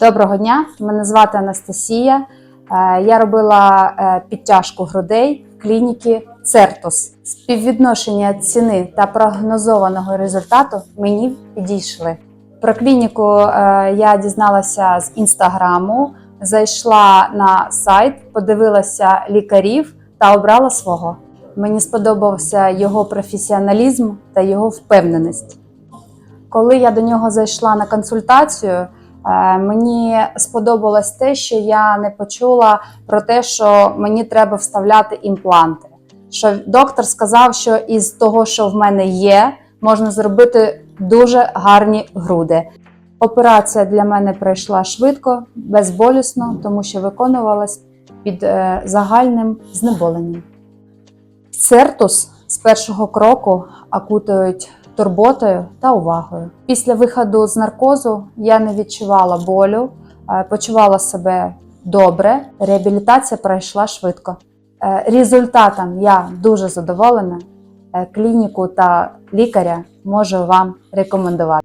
Доброго дня, мене звати Анастасія. Е, Я робила е, підтяжку грудей в клініці Цертус. Співвідношення ціни та прогнозованого результату мені підійшли. Про клініку е, я дізналася з інстаграму, зайшла на сайт, подивилася лікарів та обрала свого. Мені сподобався його професіоналізм та його впевненість. Коли я до нього зайшла на консультацію, мені сподобалось те, що я не почула про те, що мені треба вставляти імпланти. Що доктор сказав, що із того, що в мене є, можна зробити дуже гарні груди. Операція для мене пройшла швидко, безболісно, тому що виконувалась під е, загальним знеболенням. Цертус з першого кроку окутують турботою та увагою. Після виходу з наркозу я не відчувала болю, е, почувала себе добре. Реабілітація пройшла швидко. Е, Результатом я дуже задоволена. Е, Клініку та лікаря можу вам рекомендувати.